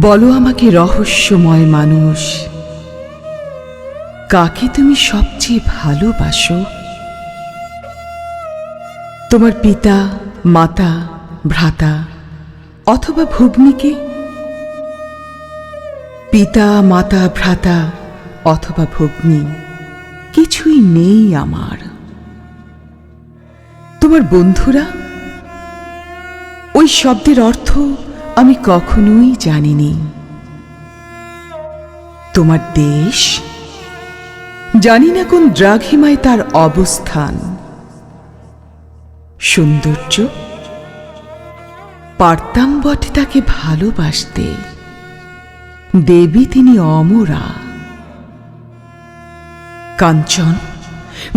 বলো আমাকে রহস্যময় মানুষ। কাকে তুমি সবচেয়ে ভালোবাসো? তোমার পিতা, মাতা, ভ্রাতা অথবা ভগ্নীকে? পিতা, মাতা, ভ্রাতা অথবা ভগ্নী কিছুই নেই আমার। তোমার বন্ধুরা, ওই শব্দের অর্থ আমি কখনোই জানিনি। তোমার দেশ? জানি না কোন দ্রাঘিমায় তার অবস্থান। সৌন্দর্য? পারতাম বটে তাকে ভালোবাসতে। দেবী তিনি অমরা। কাঞ্চন?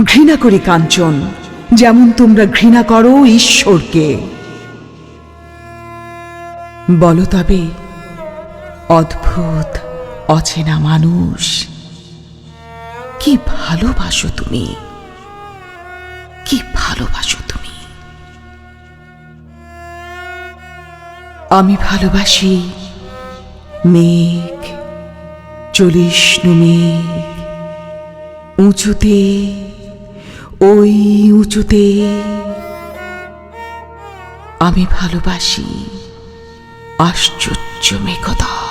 ঘৃণা করি কাঞ্চন, যেমন তোমরা ঘৃণা করো ঈশ্বরকে। বলো তবে, অদ্ভুত, অচেনা মানুষ। কি ভালোবাসো তুমি? কি ভালোবাসো তুমি? আমি ভালোবাসি মেঘ চলিষ্ণু মেঘ। উঁচুতে, ওই উঁচুতে। আমি ভালোবাসি আশ্চর্য মেঘদা।